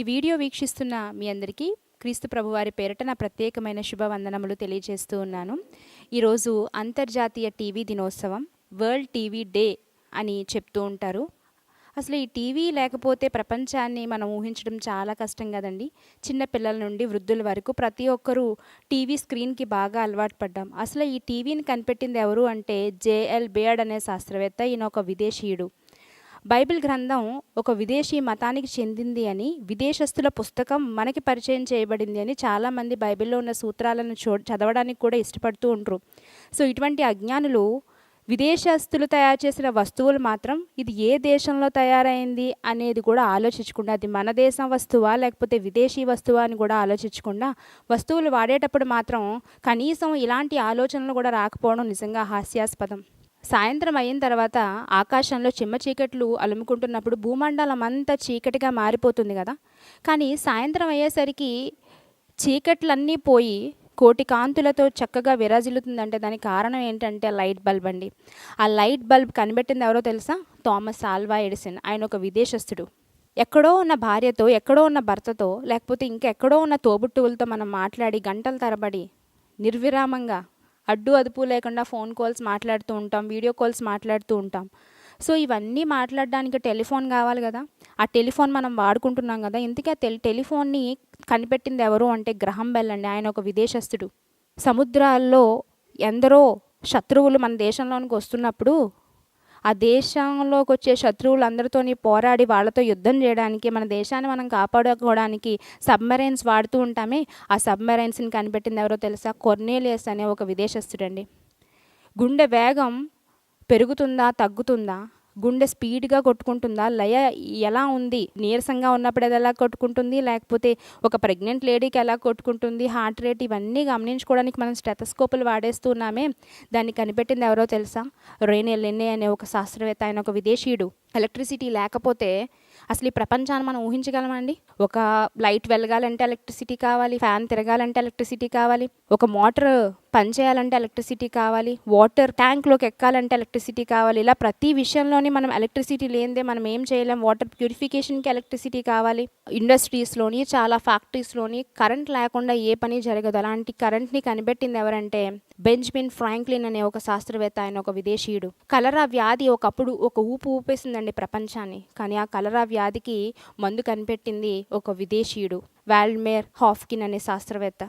ఈ వీడియో వీక్షిస్తున్న మీ అందరికీ క్రీస్తు ప్రభువారి పేరిట నా ప్రత్యేకమైన శుభవందనములు తెలియజేస్తూ ఉన్నాను. ఈరోజు అంతర్జాతీయ టీవీ దినోత్సవం వరల్డ్ టీవీ డే అని చెప్తూ ఉంటారు. అసలు ఈ టీవీ లేకపోతే ప్రపంచాన్ని మనం ఊహించడం చాలా కష్టం కదండి. చిన్న పిల్లల నుండి వృద్ధుల వరకు ప్రతి ఒక్కరూ టీవీ స్క్రీన్కి బాగా అలవాటు పడ్డాం. అసలు ఈ టీవీని కనిపెట్టింది ఎవరు అంటే జేఎల్ బేయర్డ్ అనే శాస్త్రవేత్త ఈయన ఒక విదేశీయుడు. బైబిల్ గ్రంథం ఒక విదేశీ మతానికి చెందింది అని విదేశస్తుల పుస్తకం మనకి పరిచయం చేయబడింది అని చాలామంది బైబిల్లో ఉన్న సూత్రాలను చూ చదవడానికి కూడా ఇష్టపడుతూ ఉంటారు సో ఇటువంటి అజ్ఞానులు విదేశస్తులు తయారు చేసిన వస్తువులు మాత్రం ఇది ఏ దేశంలో తయారైంది అనేది కూడా ఆలోచించకుండా అది మన దేశం వస్తువా లేకపోతే విదేశీ వస్తువా అని కూడా ఆలోచించకుండా వస్తువులు వాడేటప్పుడు మాత్రం కనీసం ఇలాంటి ఆలోచనలు కూడా రాకపోవడం నిజంగా హాస్యాస్పదం. సాయంత్రం అయిన తర్వాత ఆకాశంలో చిమ్మ చీకట్లు అలుముకుంటున్నప్పుడు భూమండలం అంతా చీకటిగా మారిపోతుంది కదా. కానీ సాయంత్రం అయ్యేసరికి చీకట్లన్నీ పోయి కోటి కాంతులతో చక్కగా విరాజిల్లుతుందంటే దానికి కారణం ఏంటంటే లైట్ బల్బ్ అండి. ఆ లైట్ బల్బ్ కనిపెట్టింది ఎవరో తెలుసా? థామస్ ఆల్వా ఎడిసన్ ఆయన ఒక విదేశస్థుడు. ఎక్కడో ఉన్న భార్యతో ఎక్కడో ఉన్న భర్తతో లేకపోతే ఇంకెక్కడో ఉన్న తోబుట్టువులతో మనం మాట్లాడి గంటల తరబడి నిర్విరామంగా అడ్డు అదుపు లేకుండా ఫోన్ కాల్స్ మాట్లాడుతూ ఉంటాం వీడియో కాల్స్ మాట్లాడుతూ ఉంటాం. సో ఇవన్నీ మాట్లాడడానికి టెలిఫోన్ కావాలి కదా. ఆ టెలిఫోన్ మనం వాడుకుంటున్నాం కదా. ఇందుకే ఆ టెలి టెలిఫోన్ని కనిపెట్టింది ఎవరు అంటే గ్రహం బెల్ అండి. ఆయన ఒక విదేశస్థుడు. సముద్రాల్లో ఎందరో శత్రువులు మన దేశంలోనికి వస్తున్నప్పుడు ఆ దేశంలోకి వచ్చే శత్రువులందరితోని పోరాడి వాళ్ళతో యుద్ధం చేయడానికి మన దేశాన్ని మనం కాపాడుకోవడానికి సబ్మెరైన్స్ వాడుతూ ఉంటామే. ఆ సబ్మెరైన్స్ని కనిపెట్టింది ఎవరో తెలుసా? కొర్నేలియస్ అనే ఒక విదేశస్తుడండి గుండె వేగం పెరుగుతుందా తగ్గుతుందా? గుండె స్పీడ్గా కొట్టుకుంటుందా? లయ ఎలా ఉంది? నీరసంగా ఉన్నప్పుడు అది ఎలా కొట్టుకుంటుంది? లేకపోతే ఒక ప్రెగ్నెంట్ లేడీకి ఎలా కొట్టుకుంటుంది? హార్ట్ రేట్ ఇవన్నీ గమనించుకోవడానికి మనం స్టెథస్కోపులు వాడేస్తున్నామే దాన్ని కనిపెట్టింది ఎవరో తెలుసా? రేనే లెన్నే అనే ఒక శాస్త్రవేత్త. ఆయన ఒక విదేశీయుడు. ఎలక్ట్రిసిటీ లేకపోతే అసలు ఈ ప్రపంచాన్ని మనం ఊహించగలమండి ఒక లైట్ వెలగాలంటే ఎలక్ట్రిసిటీ కావాలి ఫ్యాన్ తిరగాలంటే ఎలక్ట్రిసిటీ కావాలి ఒక మోటార్ పనిచేయాలంటే ఎలక్ట్రిసిటీ కావాలి వాటర్ ట్యాంక్లోకి ఎక్కాలంటే ఎలక్ట్రిసిటీ కావాలి. ఇలా ప్రతి విషయంలోనే మనం ఎలక్ట్రిసిటీ లేనిదే మనం ఏం చేయలేం. వాటర్ ప్యూరిఫికేషన్కి ఎలక్ట్రిసిటీ కావాలి. ఇండస్ట్రీస్లోని చాలా ఫ్యాక్టరీస్లోని కరెంట్ లేకుండా ఏ పని జరగదు. అలాంటి కరెంట్ని కనిపెట్టింది ఎవరంటే బెంజమిన్ ఫ్రాంక్లిన్ అనే ఒక శాస్త్రవేత్త ఆయన ఒక విదేశీయుడు. కలరా వ్యాధి ఒకప్పుడు ఒక ఊపు ఊపేసిందండి ప్రపంచాన్ని. కానీ ఆ కలరా వ్యాధికి మందు కనిపెట్టింది ఒక విదేశీయుడు వాల్మేర్ హాఫ్కిన్ అనే శాస్త్రవేత్త.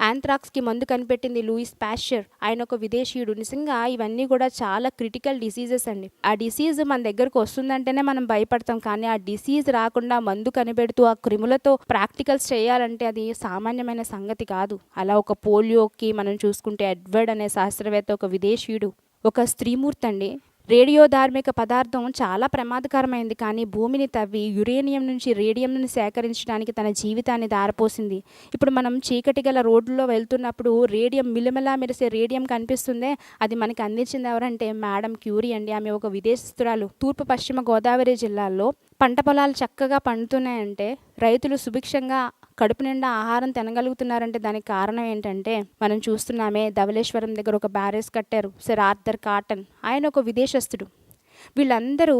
యాంథ్రాక్స్కి మందు కనిపెట్టింది లూయిస్ ప్యాషర్ ఆయన ఒక విదేశీయుడు. నిజంగా ఇవన్నీ కూడా చాలా క్రిటికల్ డిసీజెస్ అండి. ఆ డిసీజ్ మన దగ్గరకు వస్తుందంటేనే మనం భయపడతాం. కానీ ఆ డిసీజ్ రాకుండా మందు కనిపెడుతూ ఆ క్రిములతో ప్రాక్టికల్స్ చేయాలంటే అది సామాన్యమైన సంగతి కాదు. అలా ఒక పోలియోకి మనం చూసుకుంటే ఎడ్వర్డ్ అనే శాస్త్రవేత్త ఒక విదేశీయుడు. ఒక స్త్రీమూర్తి అండి రేడియో ధార్మిక పదార్థం చాలా ప్రమాదకరమైంది. కానీ భూమిని తవ్వి యురేనియం నుంచి రేడియంను సేకరించడానికి తన జీవితాన్ని దారపోసింది. ఇప్పుడు మనం చీకటి గల రోడ్లలో వెళ్తున్నప్పుడు రేడియం మిలమిలా మెరిసే రేడియం కనిపిస్తుందే. అది మనకి అందించింది ఎవరంటే మేడం క్యూరీ అండి. ఆమె ఒక విదేశస్తురాలు తూర్పు పశ్చిమ గోదావరి జిల్లాలో పంట పొలాలు చక్కగా పండుతున్నాయంటే రైతులు సుభిక్షంగా కడుపు నిండా ఆహారం తినగలుగుతున్నారంటే దానికి కారణం ఏంటంటే మనం చూస్తున్నామే ధవలేశ్వరం దగ్గర ఒక బ్యారేజ్ కట్టారు సర్ ఆర్థర్ కాటన్. ఆయన ఒక విదేశస్తుడు వీళ్ళందరూ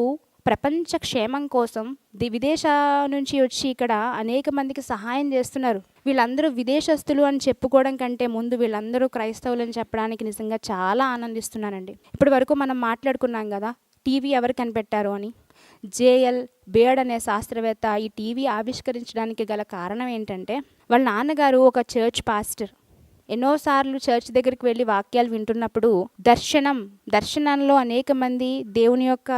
ప్రపంచ క్షేమం కోసం ది విదేశ నుంచి వచ్చి ఇక్కడ అనేక మందికి సహాయం చేస్తున్నారు. వీళ్ళందరూ విదేశస్తులు అని చెప్పుకోవడం కంటే ముందు వీళ్ళందరూ క్రైస్తవులు అని చెప్పడానికి నిజంగా చాలా ఆనందిస్తున్నానండి ఇప్పటి వరకు మనం మాట్లాడుకున్నాం కదా టీవీ ఎవరు కనిపెట్టారు అని? జేఎల్ బేడ్ అనే శాస్త్రవేత్త ఈ టీవీ ఆవిష్కరించడానికి గల కారణం ఏంటంటే వాళ్ళ నాన్నగారు ఒక చర్చ్ పాస్టర్. ఎన్నోసార్లు చర్చ్ దగ్గరికి వెళ్ళి వాక్యాలు వింటున్నప్పుడు దర్శనం దర్శనంలో అనేక మంది దేవుని యొక్క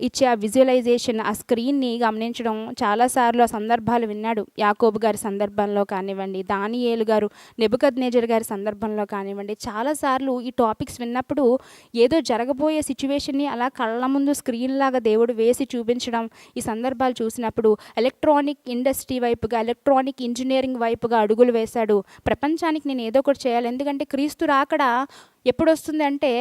ఇచ్చే ఆ విజువలైజేషన్ ఆ స్క్రీన్ని గమనించడం చాలాసార్లు ఆ సందర్భాలు విన్నాడు. యాకోబు గారి సందర్భంలో కానివ్వండి దానియేలు గారు నెబుకద్ నేజర్ గారి సందర్భంలో కానివ్వండి చాలాసార్లు ఈ టాపిక్స్ విన్నప్పుడు ఏదో జరగబోయే సిచ్యువేషన్ని అలా కళ్ళ ముందు స్క్రీన్ లాగా దేవుడు వేసి చూపించడం ఈ సందర్భాలు చూసినప్పుడు ఎలక్ట్రానిక్ ఇండస్ట్రీ వైపుగా ఎలక్ట్రానిక్ ఇంజనీరింగ్ వైపుగా అడుగులు వేశాడు. ప్రపంచానికి నేను ఏదో ఒకటి చేయాలి. ఎందుకంటే క్రీస్తు రాకడా ఎప్పుడు వస్తుంది అంటే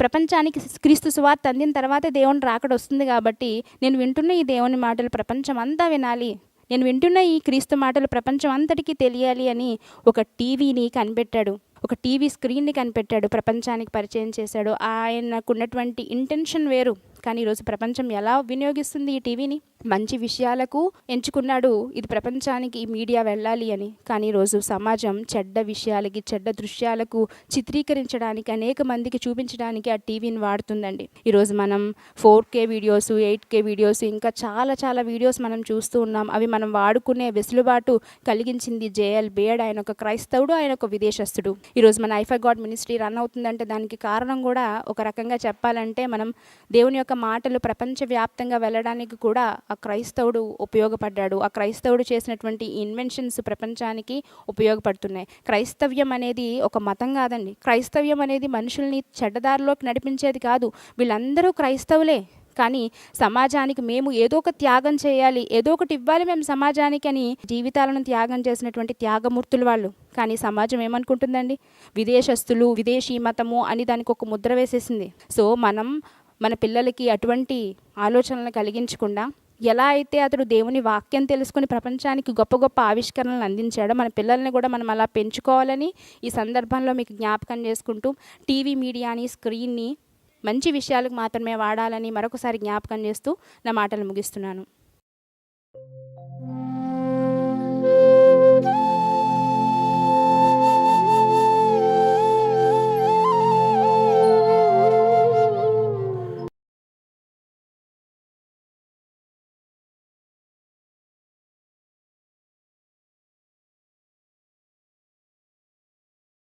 ప్రపంచానికి క్రీస్తు సువార్త అందిన తర్వాత దేవుని రాకడ వస్తుంది కాబట్టి నేను వింటున్న ఈ దేవుని మాటలు ప్రపంచం అంతా వినాలి. నేను వింటున్న ఈ క్రీస్తు మాటలు ప్రపంచం అంతటికీ తెలియాలి అని ఒక టీవీని కనిపెట్టాడు. ఒక టీవీ స్క్రీన్ని కనిపెట్టాడు ప్రపంచానికి పరిచయం చేశాడు. ఆయనకున్నటువంటి ఇంటెన్షన్ వేరు. కానీ ఈరోజు ప్రపంచం ఎలా వినియోగిస్తుంది ఈ టీవీని? మంచి విషయాలకు ఎంచుకున్నాడు. ఇది ప్రపంచానికి ఈ మీడియా వెళ్ళాలి అని. కానీ ఈరోజు సమాజం చెడ్డ విషయాలకి చెడ్డ దృశ్యాలకు చిత్రీకరించడానికి అనేక మందికి చూపించడానికి ఆ టీవీని వాడుతుందండి. ఈరోజు మనం four K videos eight K videos ఇంకా చాలా చాలా వీడియోస్ మనం చూస్తూ ఉన్నాం. అవి మనం వాడుకునే వెసులుబాటు కలిగించింది జేఎల్ బేడ్. ఆయన ఒక క్రైస్తవుడు ఆయన ఒక విదేశస్తుడు ఈరోజు మన ఐఫా గాడ్ మినిస్ట్రీ రన్ అవుతుందంటే దానికి కారణం కూడా ఒక రకంగా చెప్పాలంటే మనం దేవుని యొక్క మాటలు ప్రపంచవ్యాప్తంగా వెళ్ళడానికి కూడా ఆ క్రైస్తవుడు ఉపయోగపడ్డాడు. ఆ క్రైస్తవుడు చేసినటువంటి ఇన్వెన్షన్స్ ప్రపంచానికి ఉపయోగపడుతున్నాయి. క్రైస్తవ్యం అనేది ఒక మతం కాదండి. క్రైస్తవ్యం అనేది మనుషుల్ని చెడ్డదారిలోకి నడిపించేది కాదు. వీళ్ళందరూ క్రైస్తవులే. కానీ సమాజానికి మేము ఏదో ఒక త్యాగం చేయాలి ఏదో ఒకటి ఇవ్వాలి మేము సమాజానికి అని జీవితాలను త్యాగం చేసినటువంటి త్యాగమూర్తులు వాళ్ళు. కానీ సమాజం ఏమనుకుంటుందండి? విదేశస్తులు విదేశీ మతము అని దానికి ఒక ముద్ర వేసేసింది. సో మనం మన పిల్లలకి అటువంటి ఆలోచనలు కలిగించకుండా ఎలా అయితే అతడు దేవుని వాక్యం తెలుసుకుని ప్రపంచానికి గొప్ప గొప్ప ఆవిష్కరణలు అందించాడో మన పిల్లల్ని కూడా మనం అలా పెంచుకోవాలని ఈ సందర్భంలో మీకు జ్ఞాపకం చేసుకుంటూ టీవీ మీడియాని స్క్రీన్ని మంచి విషయాలకు మాత్రమే వాడాలని మరొకసారి జ్ఞాపకం చేస్తూ నా మాటలు ముగిస్తున్నాను.